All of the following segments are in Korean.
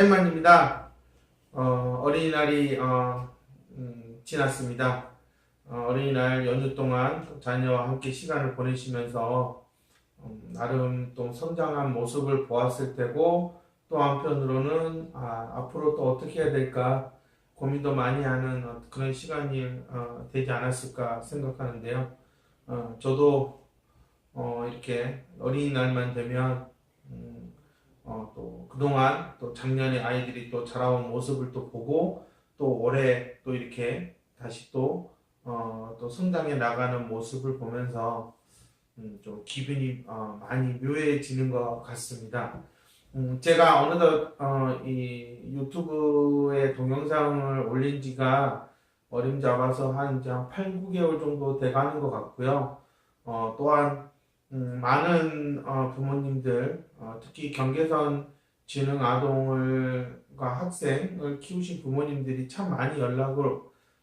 하임만입니다. 어, 어린이날이 어, 음, 지났습니다. 어, 어린이날 연휴 동안 자녀와 함께 시간을 보내시면서 음, 나름 또 성장한 모습을 보았을 테고 또 한편으로는 아, 앞으로 또 어떻게 해야 될까 고민도 많이 하는 어, 그런 시간이 어, 되지 않았을까 생각하는데요. 어, 저도 어, 이렇게 어린이날만 되면 음, 어, 또 그동안 또 작년에 아이들이 또 자라온 모습을 또 보고 또 올해 또 이렇게 다시 또, 어, 또 성장해 나가는 모습을 보면서 음, 좀 기분이 어, 많이 묘해지는 것 같습니다. 음, 제가 어느덧 어, 이 유튜브에 동영상을 올린 지가 어림 잡아서 한 이제 한 8, 9개월 정도 돼가는 것 같고요. 어, 또한 음, 많은 어, 부모님들, 어, 특히 경계선 지능 아동을과 학생을 키우신 부모님들이 참 많이 연락을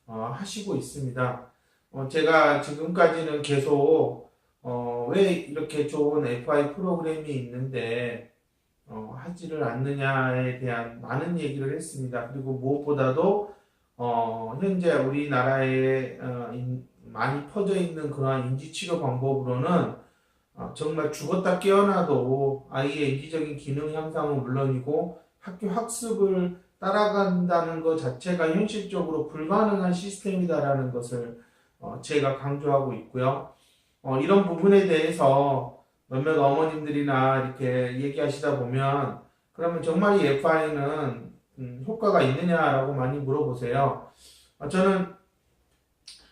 어, 하시고 있습니다. 어, 제가 지금까지는 계속 어, 왜 이렇게 좋은 FI 프로그램이 있는데 어, 하지를 않느냐에 대한 많은 얘기를 했습니다. 그리고 무엇보다도 어, 현재 우리나라에 어, 인- 많이 퍼져 있는 그러한 인지치료 방법으로는 어, 정말 죽었다 깨어나도 아이의 인지적인 기능 향상은 물론이고 학교 학습을 따라간다는 것 자체가 현실적으로 불가능한 시스템이다라는 것을 어, 제가 강조하고 있고요. 어, 이런 부분에 대해서 몇몇 어머님들이나 이렇게 얘기하시다 보면 그러면 정말 이 FI는 효과가 있느냐라고 많이 물어보세요. 어, 저는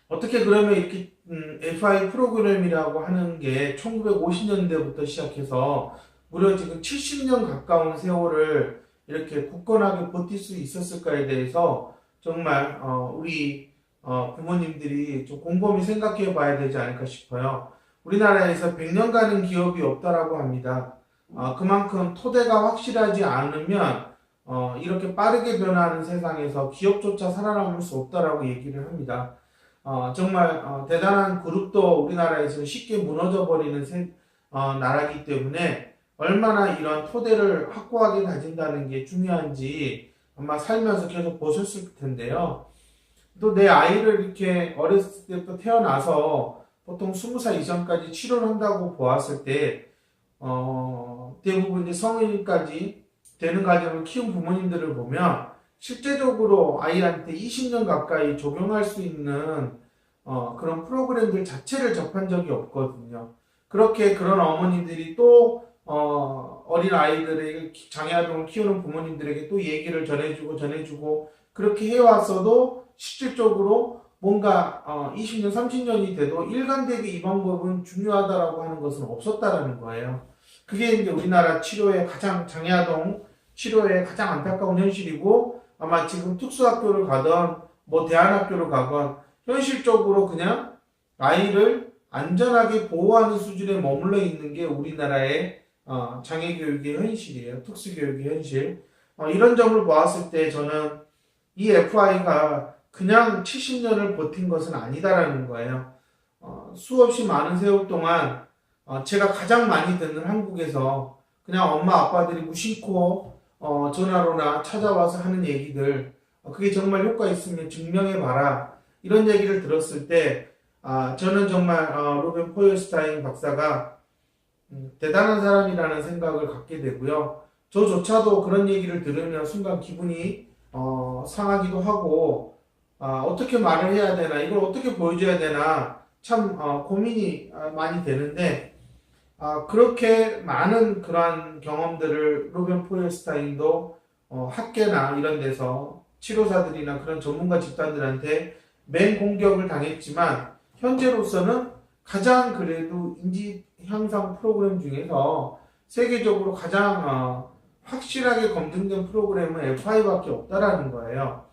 어떻게 그러면 이렇게 음, FI 프로그램이라고 하는 게 1950년대부터 시작해서 무려 지금 70년 가까운 세월을 이렇게 굳건하게 버틸 수 있었을까에 대해서 정말 어, 우리 어, 부모님들이 좀 곰곰이 생각해 봐야 되지 않을까 싶어요. 우리나라에서 100년 가는 기업이 없다라고 합니다. 어, 그만큼 토대가 확실하지 않으면 어, 이렇게 빠르게 변화하는 세상에서 기업조차 살아남을 수 없다라고 얘기를 합니다. 어, 정말 어, 대단한 그룹도 우리나라에서 쉽게 무너져 버리는 세- 어, 나라기 때문에 얼마나 이런 토대를 확고하게 가진다는 게 중요한지 아마 살면서 계속 보셨을 텐데요. 또 내 아이를 이렇게 어렸을 때부터 태어나서 보통 20살 이전까지 치료를 한다고 보았을 때 어, 대부분 이제 성인까지 되는 과정을 키운 부모님들을 보면 실제적으로 아이한테 20년 가까이 적용할 수 있는 어, 그런 프로그램들 자체를 접한 적이 없거든요. 그렇게 그런 어머님들이 또 어, 어린 아이들에게 장애아동을 키우는 부모님들에게 또 얘기를 전해주고 전해주고 그렇게 해왔어도 실질적으로 뭔가 어, 20년, 30년이 돼도 일관되게 이 방법은 중요하다라고 하는 것은 없었다라는 거예요. 그게 이제 우리나라 치료의 가장 장애아동 치료의 가장 안타까운 현실이고 아마 지금 특수학교를 가던 뭐 대안학교를 가건 현실적으로 그냥 아이를 안전하게 보호하는 수준에 머물러 있는 게 우리나라의 어, 장애교육의 현실이에요. 특수교육의 현실. 어, 이런 점을 보았을 때 저는 이 FI가 그냥 70년을 버틴 것은 아니다라는 거예요. 어, 수없이 많은 세월 동안 어, 제가 가장 많이 듣는 한국에서 그냥 엄마 아빠들이 무심코 어, 전화로나 찾아와서 하는 얘기들 어, 그게 정말 효과 있으면 증명해 봐라 이런 얘기를 들었을 때 아, 저는 정말 어, 로벤 포열스타인 박사가 음, 대단한 사람이라는 생각을 갖게 되고요. 저조차도 그런 얘기를 들으면 순간 기분이 어, 상하기도 하고 아, 어떻게 말을 해야 되나 이걸 어떻게 보여줘야 되나 참 어, 고민이 아, 많이 되는데 아, 그렇게 많은 그러한 경험들을 로벤 포열스타인도 어, 학계나 이런 데서 치료사들이나 그런 전문가 집단들한테 맹 공격을 당했지만 현재로서는 가장 그래도 인지 향상 프로그램 중에서 세계적으로 가장 어, 확실하게 검증된 프로그램은 FI밖에 없다라는 거예요.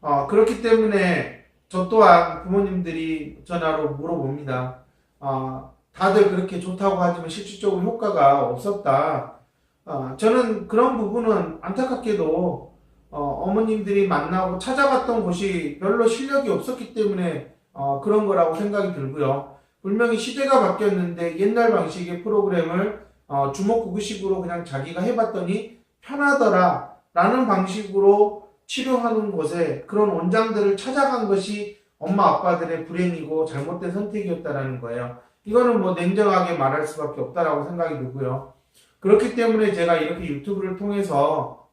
어, 그렇기 때문에 저 또한 부모님들이 전화로 물어봅니다. 어, 다들 그렇게 좋다고 하지만 실질적으로 효과가 없었다. 어, 저는 그런 부분은 안타깝게도 어, 어머님들이 만나고 찾아갔던 곳이 별로 실력이 없었기 때문에 어, 그런 거라고 생각이 들고요. 분명히 시대가 바뀌었는데 옛날 방식의 프로그램을 어, 주먹구구식으로 그냥 자기가 해봤더니 편하더라 라는 방식으로 치료하는 곳에 그런 원장들을 찾아간 것이 엄마 아빠들의 불행이고 잘못된 선택이었다라는 거예요. 이거는 뭐 냉정하게 말할 수밖에 없다라고 생각이 들고요. 그렇기 때문에 제가 이렇게 유튜브를 통해서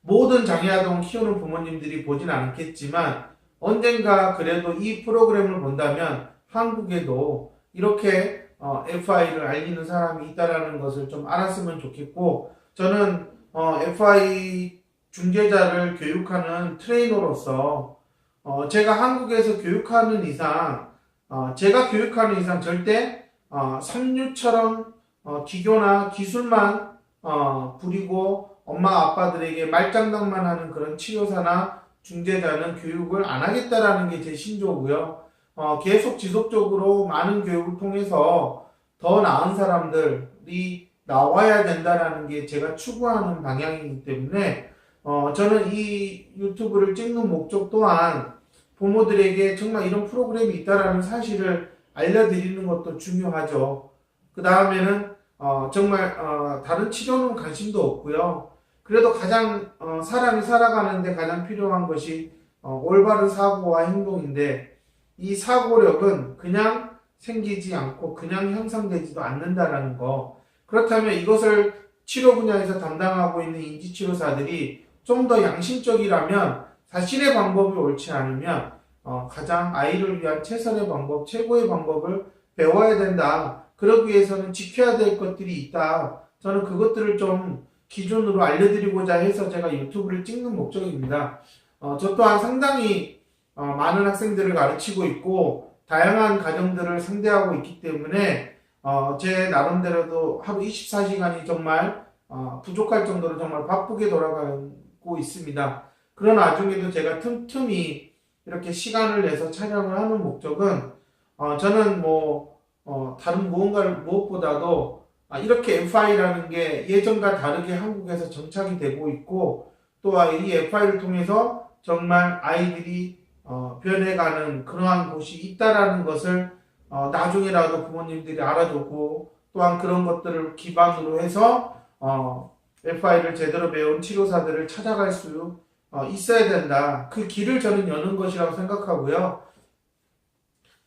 모든 장애아동을 키우는 부모님들이 보진 않겠지만 언젠가 그래도 이 프로그램을 본다면 한국에도 이렇게 어, FI를 알리는 사람이 있다라는 것을 좀 알았으면 좋겠고 저는 어, FI 중재자를 교육하는 트레이너로서 어, 제가 한국에서 교육하는 이상 어, 제가 교육하는 이상 절대 어, 삼류처럼 어, 기교나 기술만 어, 부리고 엄마 아빠들에게 말장난만 하는 그런 치료사나 중재자는 교육을 안 하겠다라는 게 제 신조고요. 어, 계속 지속적으로 많은 교육을 통해서 더 나은 사람들이 나와야 된다라는 게 제가 추구하는 방향이기 때문에 어, 저는 이 유튜브를 찍는 목적 또한 부모들에게 정말 이런 프로그램이 있다라는 사실을 알려드리는 것도 중요하죠. 그 다음에는 어, 정말 어, 다른 치료는 관심도 없고요. 그래도 가장 어, 사람이 살아가는데 가장 필요한 것이 어, 올바른 사고와 행동인데 이 사고력은 그냥 생기지 않고 그냥 형성되지도 않는다라는 거. 그렇다면 이것을 치료 분야에서 담당하고 있는 인지치료사들이 좀 더 양심적이라면 자신의 방법이 옳지 않으면 어, 가장 아이를 위한 최선의 방법, 최고의 방법을 배워야 된다. 그러기 위해서는 지켜야 될 것들이 있다. 저는 그것들을 좀 기준으로 알려드리고자 해서 제가 유튜브를 찍는 목적입니다. 어, 저 또한 상당히 어, 많은 학생들을 가르치고 있고 다양한 가정들을 상대하고 있기 때문에 어, 제 나름대로도 하루 24시간이 정말 어, 부족할 정도로 정말 바쁘게 돌아가고 있습니다. 그런 와중에도 제가 틈틈이 이렇게 시간을 내서 촬영을 하는 목적은 어, 저는 뭐 어, 다른 무언가를 무엇보다도 아, 이렇게 FI라는 게 예전과 다르게 한국에서 정착이 되고 있고 또한 이 FI를 통해서 정말 아이들이 어, 변해가는 그러한 곳이 있다라는 것을 어, 나중에라도 부모님들이 알아두고 또한 그런 것들을 기반으로 해서 어, FI를 제대로 배운 치료사들을 찾아갈 수 어, 있어야 된다. 그 길을 저는 여는 것이라고 생각하고요.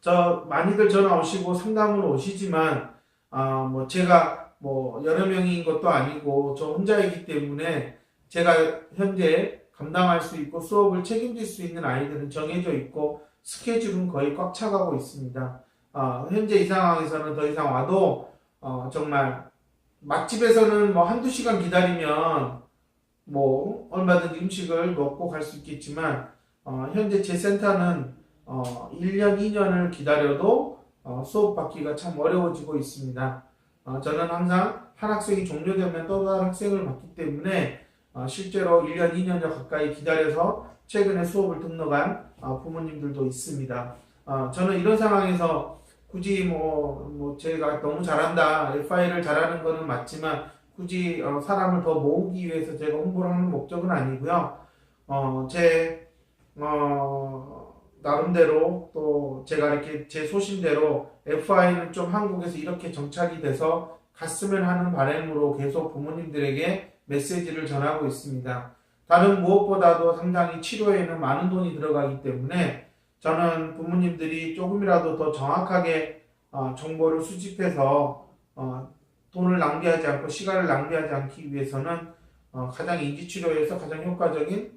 저 많이들 전화 오시고 상담으로 오시지만 아, 뭐 제가 뭐 여러 명인 것도 아니고 저 혼자이기 때문에 제가 현재 감당할 수 있고 수업을 책임질 수 있는 아이들은 정해져 있고 스케줄은 거의 꽉 차가고 있습니다. 어, 현재 이 상황에서는 더 이상 와도 어, 정말 맛집에서는 뭐 한두 시간 기다리면 뭐 얼마든지 음식을 먹고 갈 수 있겠지만 어, 현재 제 센터는 어, 1년, 2년을 기다려도 어, 수업 받기가 참 어려워지고 있습니다. 어, 저는 항상 한 학생이 종료되면 또 다른 학생을 받기 때문에 어, 실제로 1년, 2년여 가까이 기다려서 최근에 수업을 등록한 어, 부모님들도 있습니다. 어, 저는 이런 상황에서 굳이 뭐, 뭐 제가 너무 잘한다, FI를 잘하는 거는 맞지만 굳이 어, 사람을 더 모으기 위해서 제가 홍보를 하는 목적은 아니고요. 어, 제 어, 나름대로 또 제가 이렇게 제 소신대로 FI는 좀 한국에서 이렇게 정착이 돼서 갔으면 하는 바람으로 계속 부모님들에게 메시지를 전하고 있습니다. 다른 무엇보다도 상당히 치료에는 많은 돈이 들어가기 때문에 저는 부모님들이 조금이라도 더 정확하게 어, 정보를 수집해서 어, 돈을 낭비하지 않고 시간을 낭비하지 않기 위해서는 어, 가장 인지치료에서 가장 효과적인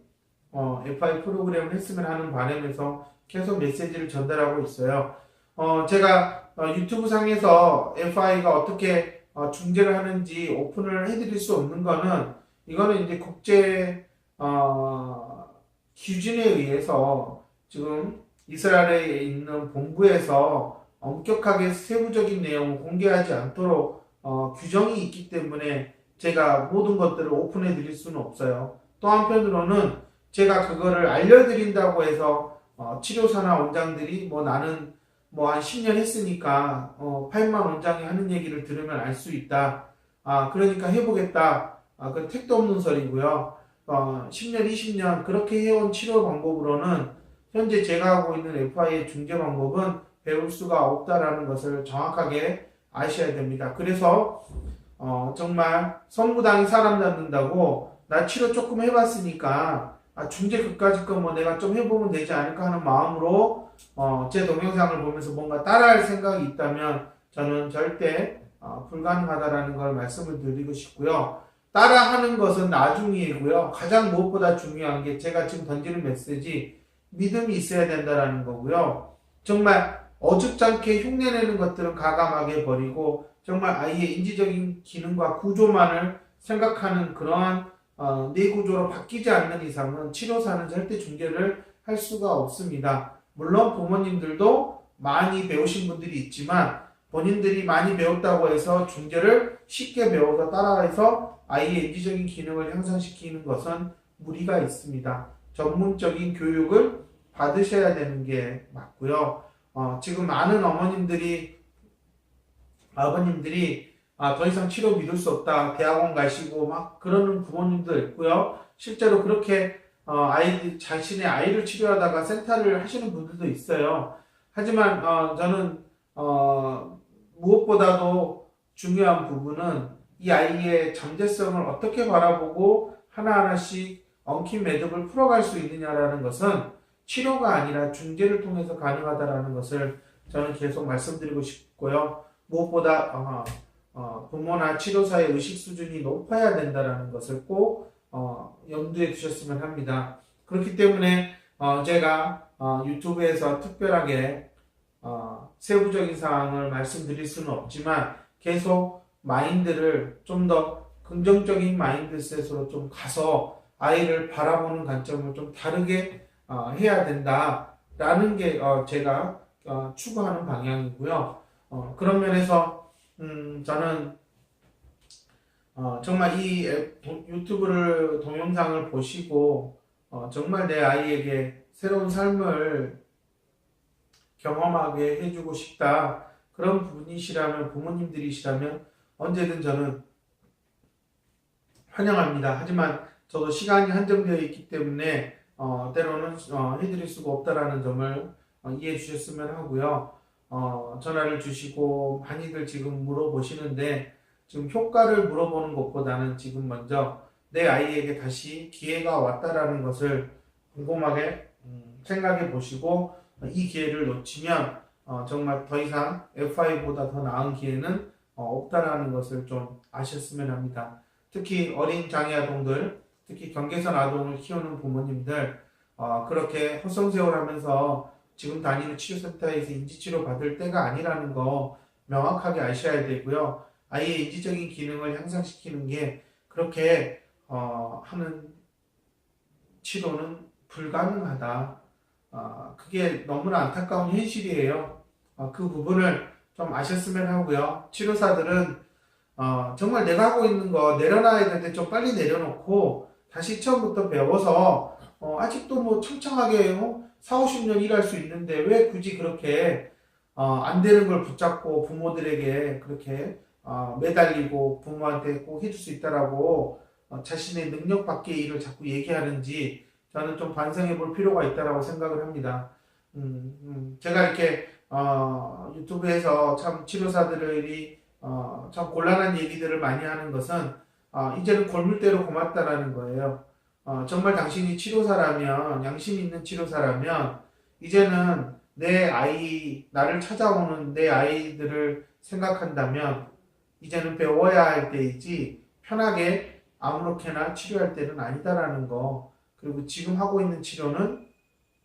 어, FI 프로그램을 했으면 하는 바람에서 계속 메시지를 전달하고 있어요. 어, 제가 어, 유튜브 상에서 FI가 어떻게 어, 중재를 하는지 오픈을 해드릴 수 없는 거는 이거는 이제 국제 어, 기준에 의해서 지금 이스라엘에 있는 본부에서 엄격하게 세부적인 내용을 공개하지 않도록 어, 규정이 있기 때문에 제가 모든 것들을 오픈해 드릴 수는 없어요. 또 한편으로는 제가 그거를 알려드린다고 해서 어, 치료사나 원장들이 뭐 나는 뭐 한 10년 했으니까 어, 8만 원장이 하는 얘기를 들으면 알 수 있다. 아 그러니까 해보겠다. 아, 그 택도 없는 소리고요. 어, 10년, 20년 그렇게 해온 치료 방법으로는 현재 제가 하고 있는 FI의 중재 방법은 배울 수가 없다라는 것을 정확하게 아셔야 됩니다. 그래서 어, 정말 성부당이 사람 잡는다고 나 치료 조금 해봤으니까 아, 중재 그까짓 거뭐 내가 좀 해보면 되지 않을까 하는 마음으로 어, 제 동영상을 보면서 뭔가 따라할 생각이 있다면 저는 절대 어, 불가능하다라는 걸 말씀을 드리고 싶고요. 따라하는 것은 나중이고요. 가장 무엇보다 중요한 게 제가 지금 던지는 메시지 믿음이 있어야 된다라는 거고요. 정말 어줍잖게 흉내내는 것들은 가감하게 버리고 정말 아이의 인지적인 기능과 구조만을 생각하는 그러한 어, 뇌구조로 바뀌지 않는 이상은 치료사는 절대 중재를 할 수가 없습니다. 물론 부모님들도 많이 배우신 분들이 있지만 본인들이 많이 배웠다고 해서 중재를 쉽게 배워서 따라해서 아이의 인지적인 기능을 향상시키는 것은 무리가 있습니다. 전문적인 교육을 받으셔야 되는 게 맞고요. 어, 지금 많은 어머님들이 아버님들이 아, 더 이상 치료 믿을 수 없다. 대학원 가시고 막 그러는 부모님도 있고요. 실제로 그렇게 어, 아이 자신의 아이를 치료하다가 센터를 하시는 분들도 있어요. 하지만 어, 저는 어, 무엇보다도 중요한 부분은 이 아이의 잠재성을 어떻게 바라보고 하나하나씩 엉킨 매듭을 풀어갈 수 있느냐라는 것은 치료가 아니라 중재를 통해서 가능하다라는 것을 저는 계속 말씀드리고 싶고요. 무엇보다 어, 어, 부모나 치료사의 의식 수준이 높아야 된다라는 것을 꼭 어, 염두에 두셨으면 합니다. 그렇기 때문에 어, 제가 어, 유튜브에서 특별하게 어, 세부적인 사항을 말씀드릴 수는 없지만 계속 마인드를 좀 더 긍정적인 마인드셋으로 좀 가서 아이를 바라보는 관점을 좀 다르게 어, 해야 된다라는 게 어, 제가 어, 추구하는 방향이고요. 어, 그런 면에서 음, 저는 어, 정말 이 앱, 유튜브를 동영상을 보시고 어, 정말 내 아이에게 새로운 삶을 경험하게 해주고 싶다 그런 분이시라면 부모님들이시라면 언제든 저는 환영합니다. 하지만 저도 시간이 한정되어 있기 때문에 어, 때로는 어, 해드릴 수가 없다라는 점을 어, 이해해 주셨으면 하고요. 어, 전화를 주시고 많이들 지금 물어보시는데 지금 효과를 물어보는 것보다는 지금 먼저 내 아이에게 다시 기회가 왔다라는 것을 곰곰하게 음, 생각해 보시고 이 기회를 놓치면 어, 정말 더 이상 F5보다 더 나은 기회는 어, 없다라는 것을 좀 아셨으면 합니다. 특히 어린 장애 아동들, 특히 경계선 아동을 키우는 부모님들 어, 그렇게 헛성세월하면서 지금 다니는 치료센터에서 인지치료 받을 때가 아니라는 거 명확하게 아셔야 되고요. 아이의 인지적인 기능을 향상시키는 게 그렇게 어, 하는 치료는 불가능하다. 어, 그게 너무나 안타까운 현실이에요. 어, 그 부분을 좀 아셨으면 하고요. 치료사들은 어, 정말 내가 하고 있는 거 내려놔야 될때좀 빨리 내려놓고 다시 처음부터 배워서 어, 아직도 뭐 청청하게 어, 4, 50년 일할 수 있는데 왜 굳이 그렇게 어, 안 되는 걸 붙잡고 부모들에게 그렇게 어, 매달리고 부모한테 꼭 해줄 수 있다라고 어, 자신의 능력 밖의 일을 자꾸 얘기하는지 저는 좀 반성해 볼 필요가 있다라고 생각을 합니다. 음, 음, 제가 이렇게 어, 유튜브에서 참 치료사들이 어, 참 곤란한 얘기들을 많이 하는 것은 어, 이제는 골물대로 고맙다라는 거예요. 어, 정말 당신이 치료사라면 양심 있는 치료사라면 이제는 내 아이 나를 찾아오는 내 아이들을 생각한다면 이제는 배워야 할 때이지 편하게 아무렇게나 치료할 때는 아니다라는 거 그리고 지금 하고 있는 치료는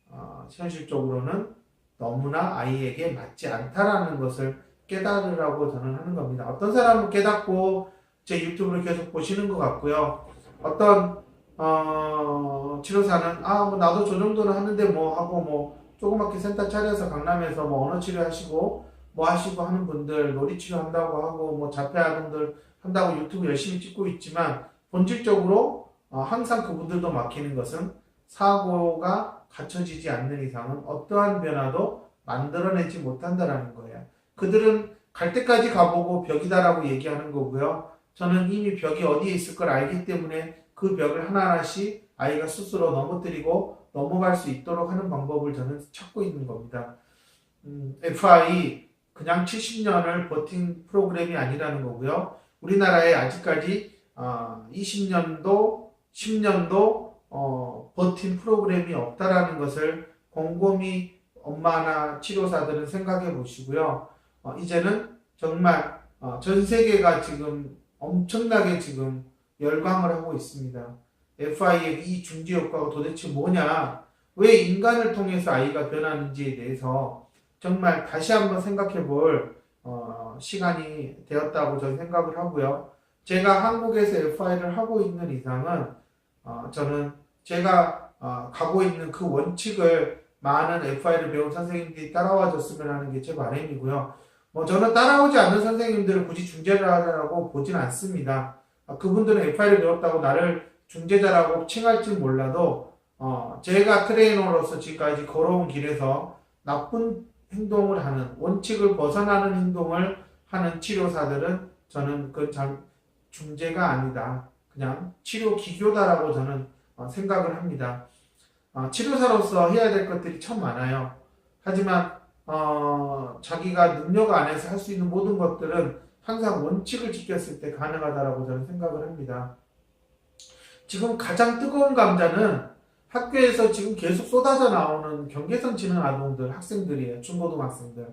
어, 현실적으로는 너무나 아이에게 맞지 않다라는 것을 깨달으라고 저는 하는 겁니다. 어떤 사람은 깨닫고 제 유튜브를 계속 보시는 것 같고요. 어떤 어, 치료사는 아 뭐 나도 저 정도는 하는데 뭐 하고 뭐 조그맣게 센터 차려서 강남에서 뭐 언어 치료 하시고 뭐 하시고 하는 분들 놀이 치료 한다고 하고 뭐 자폐 아동들 한다고 유튜브 열심히 찍고 있지만 본질적으로 어, 항상 그분들도 막히는 것은 사고가 갖춰지지 않는 이상은 어떠한 변화도 만들어내지 못한다라는 거예요. 그들은 갈 때까지 가보고 벽이다라고 얘기하는 거고요. 저는 이미 벽이 어디에 있을 걸 알기 때문에 그 벽을 하나하나씩 아이가 스스로 넘어뜨리고 넘어갈 수 있도록 하는 방법을 저는 찾고 있는 겁니다. 음, FI 그냥 70년을 버틴 프로그램이 아니라는 거고요. 우리나라에 아직까지 20년도, 10년도 어, 버틴 프로그램이 없다라는 것을 곰곰이 엄마나 치료사들은 생각해 보시고요. 어, 이제는 정말 어, 전 세계가 지금 엄청나게 지금 열광을 하고 있습니다. FI의 이 중지 효과가 도대체 뭐냐? 왜 인간을 통해서 아이가 변하는지에 대해서 정말 다시 한번 생각해 볼 어, 시간이 되었다고 저는 생각을 하고요. 제가 한국에서 FI를 하고 있는 이상은 어, 저는 제가 어, 가고 있는 그 원칙을 많은 FI를 배운 선생님들이 따라와 줬으면 하는 게 제 바람이고요. 뭐 저는 따라오지 않는 선생님들을 굳이 중재를 하라고 보진 않습니다. 아, 그분들은 FI를 배웠다고 나를 중재자라고 칭할지 몰라도 어, 제가 트레이너로서 지금까지 걸어온 길에서 나쁜 행동을 하는 원칙을 벗어나는 행동을 하는 치료사들은 저는 그 장, 중재가 아니다. 그냥 치료 기교다라고 저는 어, 생각을 합니다. 어, 치료사로서 해야 될 것들이 참 많아요. 하지만 어, 자기가 능력 안에서 할 수 있는 모든 것들은 항상 원칙을 지켰을 때 가능하다라고 저는 생각을 합니다. 지금 가장 뜨거운 감자는 학교에서 지금 계속 쏟아져 나오는 경계선 지능 아동들, 학생들이에요. 중고등학생들.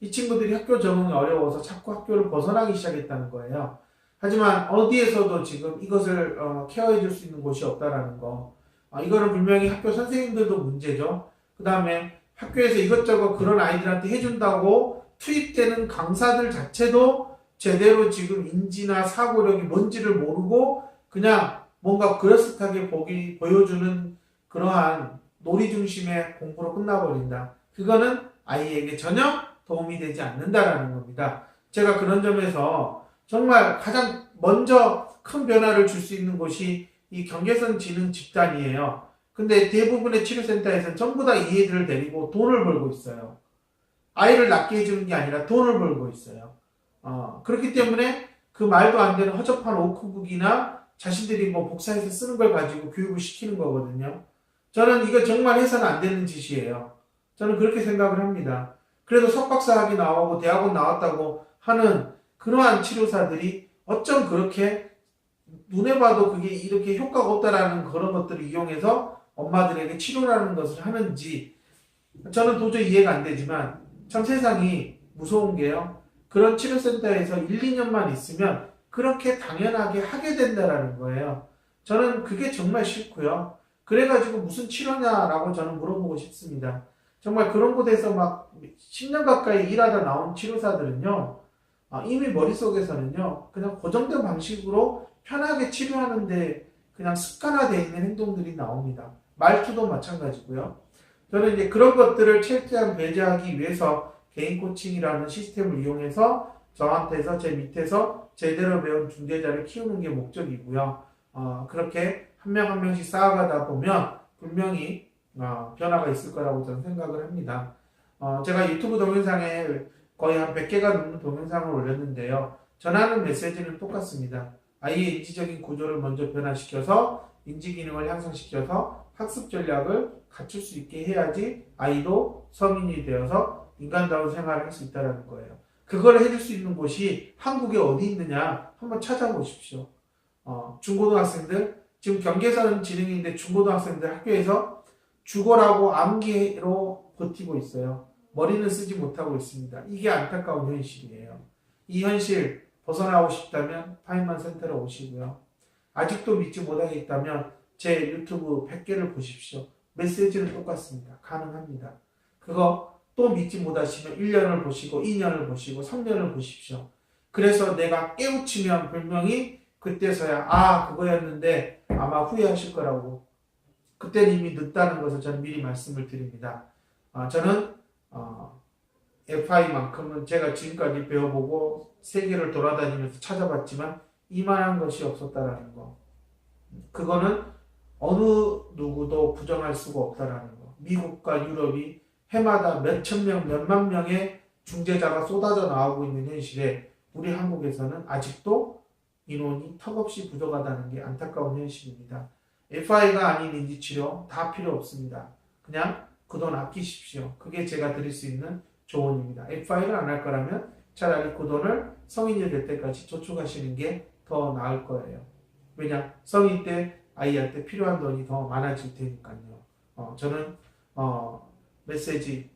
이 친구들이 학교 적응이 어려워서 자꾸 학교를 벗어나기 시작했다는 거예요. 하지만 어디에서도 지금 이것을 어, 케어해 줄 수 있는 곳이 없다라는 거. 어, 이거는 분명히 학교 선생님들도 문제죠. 그 다음에 학교에서 이것저것 그런 아이들한테 해준다고 투입되는 강사들 자체도 제대로 지금 인지나 사고력이 뭔지를 모르고 그냥 뭔가 그럴듯하게 보기, 보여주는 그러한 놀이 중심의 공부로 끝나버린다. 그거는 아이에게 전혀 도움이 되지 않는다라는 겁니다. 제가 그런 점에서 정말 가장 먼저 큰 변화를 줄 수 있는 곳이 이 경계선 지능 집단이에요. 근데 대부분의 치료센터에서는 전부 다 이 애들을 데리고 돈을 벌고 있어요. 아이를 낫게 해주는 게 아니라 돈을 벌고 있어요. 어, 그렇기 때문에 그 말도 안 되는 허접한 오크북이나 자신들이 뭐 복사해서 쓰는 걸 가지고 교육을 시키는 거거든요. 저는 이거 정말 해서는 안 되는 짓이에요. 저는 그렇게 생각을 합니다. 그래도 석박사 학위 나오고 대학원 나왔다고 하는 그러한 치료사들이 어쩜 그렇게 눈에 봐도 그게 이렇게 효과가 없다라는 그런 것들을 이용해서 엄마들에게 치료라는 것을 하는지 저는 도저히 이해가 안 되지만 참 세상이 무서운 게요. 그런 치료센터에서 1, 2년만 있으면 그렇게 당연하게 하게 된다라는 거예요. 저는 그게 정말 싫고요. 그래가지고 무슨 치료냐라고 저는 물어보고 싶습니다. 정말 그런 곳에서 막 10년 가까이 일하다 나온 치료사들은요, 아, 이미 머릿속에서는요, 그냥 고정된 방식으로 편하게 치료하는데 그냥 습관화되어 있는 행동들이 나옵니다. 말투도 마찬가지고요. 저는 이제 그런 것들을 최대한 배제하기 위해서 개인 코칭이라는 시스템을 이용해서 저한테서 제 밑에서 제대로 배운 중재자를 키우는 게 목적이고요. 어, 그렇게 한 명 한 명씩 쌓아가다 보면 분명히 어, 변화가 있을 거라고 저는 생각을 합니다. 어, 제가 유튜브 동영상에 거의 한 100개가 넘는 동영상을 올렸는데요. 전하는 메시지는 똑같습니다. 아이의 인지적인 구조를 먼저 변화시켜서 인지 기능을 향상시켜서 학습 전략을 갖출 수 있게 해야지 아이도 성인이 되어서 인간다운 생활을 할 수 있다는 거예요. 그걸 해줄 수 있는 곳이 한국에 어디 있느냐 한번 찾아보십시오. 어, 중고등학생들 지금 경계선 지능인데 중고등학생들 학교에서 죽어라고 암기로 버티고 있어요. 머리는 쓰지 못하고 있습니다. 이게 안타까운 현실이에요. 이 현실 벗어나고 싶다면 파인만 센터로 오시고요. 아직도 믿지 못하겠다면 제 유튜브 100개를 보십시오. 메시지는 똑같습니다. 가능합니다. 그거 또 믿지 못하시면 1년을 보시고 2년을 보시고 3년을 보십시오. 그래서 내가 깨우치면 분명히 그때서야 아 그거였는데 아마 후회하실 거라고 그때는 이미 늦다는 것을 저는 미리 말씀을 드립니다. 어, 저는 어, FI만큼은 제가 지금까지 배워보고 세계를 돌아다니면서 찾아봤지만 이만한 것이 없었다라는 거. 그거는 어느 누구도 부정할 수가 없다라는 거. 미국과 유럽이 해마다 몇천 명, 몇만 명의 중재자가 쏟아져 나오고 있는 현실에 우리 한국에서는 아직도 인원이 턱없이 부족하다는 게 안타까운 현실입니다. FI가 아닌 인지치료 다 필요 없습니다. 그냥 그 돈 아끼십시오. 그게 제가 드릴 수 있는 조언입니다. FI를 안 할 거라면 차라리 그 돈을 성인이 될 때까지 저축하시는 게 더 나을 거예요. 왜냐? 성인 때 아이한테 필요한 돈이 더 많아질 테니까요. 어, 저는 어, 메시지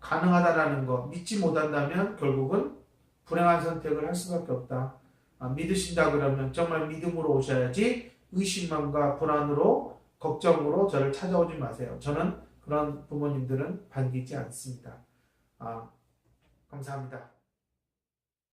가능하다라는 거 믿지 못한다면 결국은 불행한 선택을 할 수밖에 없다. 아, 믿으신다 그러면 정말 믿음으로 오셔야지 의심만과 불안으로 걱정으로 저를 찾아오지 마세요. 저는 그런 부모님들은 반기지 않습니다. 아, 감사합니다.